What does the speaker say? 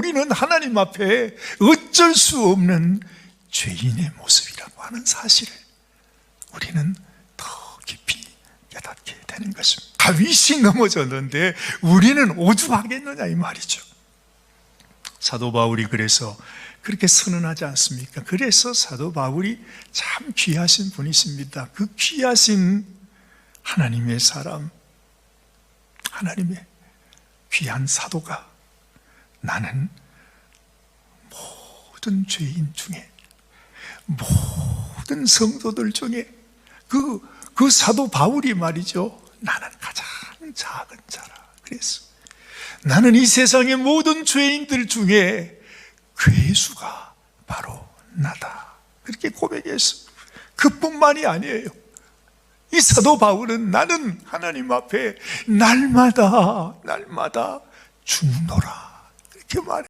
우리는 하나님 앞에 어쩔 수 없는 죄인의 모습이라고 하는 사실을 우리는 더 깊이 깨닫게 되는 것입니다. 다윗이 넘어졌는데 우리는 오죽하겠느냐 이 말이죠. 사도 바울이 그래서 그렇게 선언하지 않습니까? 그래서 사도 바울이 참 귀하신 분이십니다. 그 귀하신 하나님의 사람, 하나님의 귀한 사도가 나는 모든 죄인 중에 모든 성도들 중에 그, 그 사도 바울이 말이죠. 나는 가장 작은 자라. 그랬어. 나는 이 세상의 모든 죄인들 중에 괴수가 바로 나다. 그렇게 고백했어. 그뿐만이 아니에요. 이 사도 바울은 나는 하나님 앞에 날마다, 날마다 죽노라. 그렇게 말해.